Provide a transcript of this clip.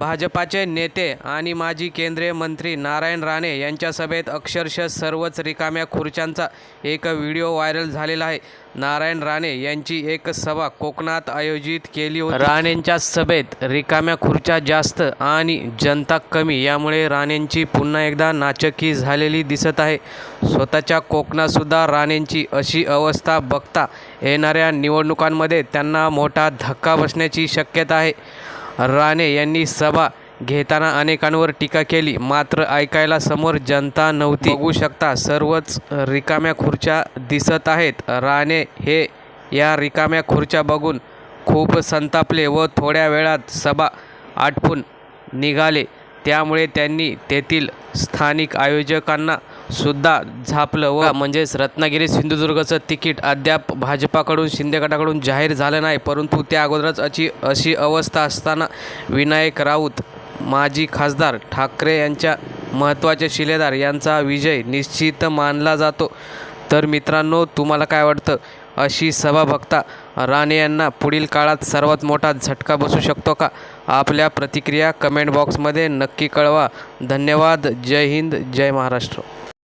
भाजपाचे नेते आणि माजी केंद्रीय मंत्री नारायण राणे यांच्या सभेत अक्षरशः सर्वच रिकाम्या खुर्च्यांचा एक व्हिडिओ व्हायरल झालेला आहे. नारायण राणे यांची एक सभा कोकणात आयोजित केली होती. राणेंच्या सभेत रिकाम्या खुर्च्या जास्त आणि जनता कमी यामुळे राणेंची पुन्हा एकदा नाचकी झालेली दिसत आहे. स्वतःच्या कोकणातसुद्धा राणेंची अशी अवस्था बघता येणाऱ्या निवडणुकांमध्ये त्यांना मोठा धक्का बसण्याची शक्यता आहे. राणे यांनी सभा घेताना अनेकांवर टीका केली. मात्र ऐकायला समोर जनता नव्हती. बघू शकता सर्वच रिकाम्या खुर्च्या दिसत आहेत. राणे हे या रिकाम्या खुर्च्या बघून खूप संतापले व थोड्या वेळात सभा आटपून निघाले. त्यामुळे त्यांनी तेथील स्थानिक आयोजकांना सुद्धा झापलं व म्हणजेच रत्नागिरी सिंधुदुर्गचं तिकीट अद्याप भाजपाकडून शिंदे गटाकडून जाहीर झालं नाही. परंतु त्या अगोदरच अशी अशी अवस्था असताना विनायक राऊत माजी खासदार ठाकरे यांच्या महत्त्वाचे शिलेदार यांचा विजय निश्चित मानला जातो. तर मित्रांनो तुम्हाला काय वाटतं? अशी सभा बघता राणे यांना पुढील काळात सर्वात मोठा झटका बसू शकतो का? आपल्या प्रतिक्रिया कमेंट बॉक्समध्ये नक्की कळवा. धन्यवाद. जय हिंद. जय महाराष्ट्र.